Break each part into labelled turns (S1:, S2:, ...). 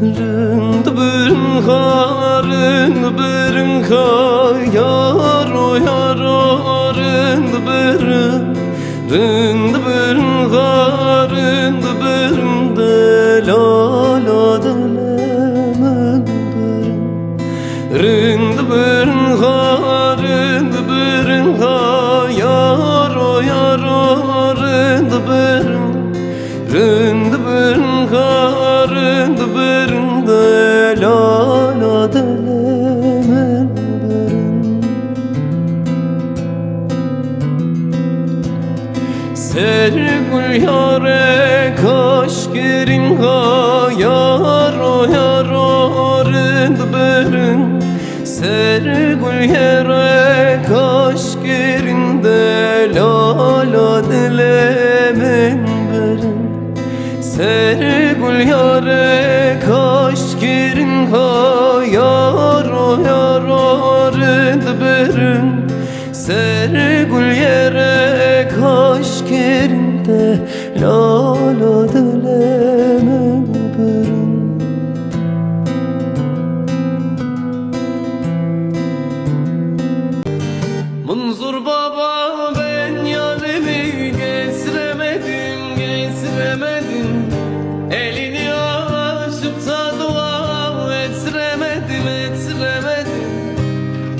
S1: Rın dıbırın ha rın dıbırın ha Yar o yar o rın dıbırın Sergül yare kaş gerin ha yar o yar o rınd bırın Sergül yare kaş gerin de la la dilemen bırın Sergül yare kaş gerin ha gerinde La la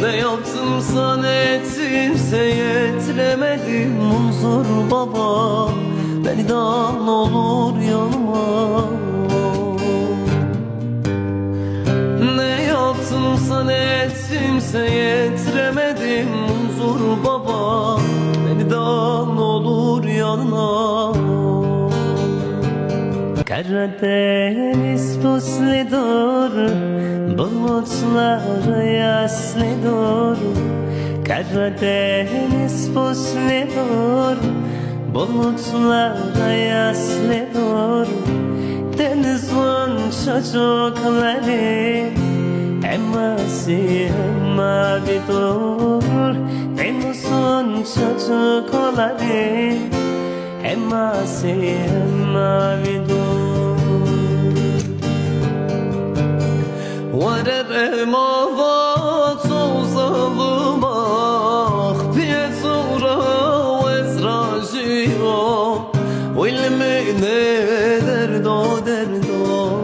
S1: ne yaptımsa ne ettimse yetiremedim Munzur baba. Beni de al olur yanıma. Ne yaptımsa ne ettimse yetiremedim Munzur baba Karadeniz puslidur Bulutlar yaslidur Karadeniz puslidur Bulutlar yaslidur Denizin çocukları Emmasi mavidur Denizin çocukları Emmasi mavidur ورر ما تو ظلمك بيزورا وزراجيو والمين دردو دردو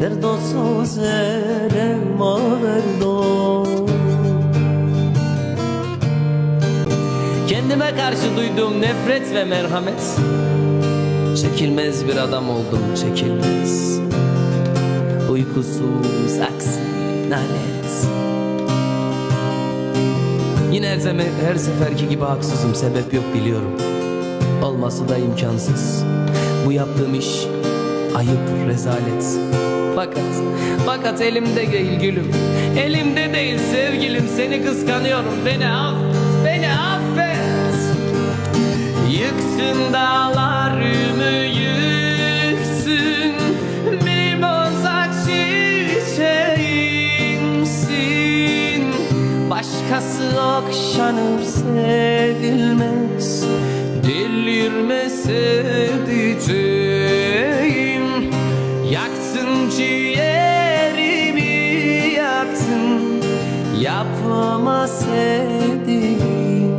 S1: دردو سوزر ما دردو Kendime karşı duyduğum nefret ve merhamet Çekilmez bir adam oldum çekilmez Uykusuz aksi nalet Yine her, her seferki gibi haksızım sebep yok biliyorum. Olması da imkansız. Bu yaptığım iş ayıp rezalet. Fakat, fakat elimde değil gülüm. Elimde değil sevgilim seni kıskanıyorum. Beni affet, beni affet. Yıksın dağlarımı yıksın Başkası okşanıp sevilmez Delirme sevdiceğim Yaktın ciğerimi yaktın Yapma sevdiğim.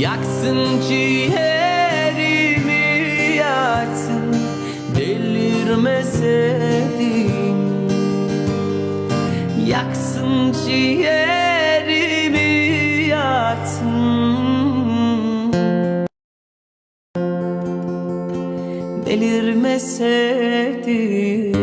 S1: Yaksın ciğerimi yaksın Delirme sevdiğim Yaksın ciğerimi Delirme sevdiğim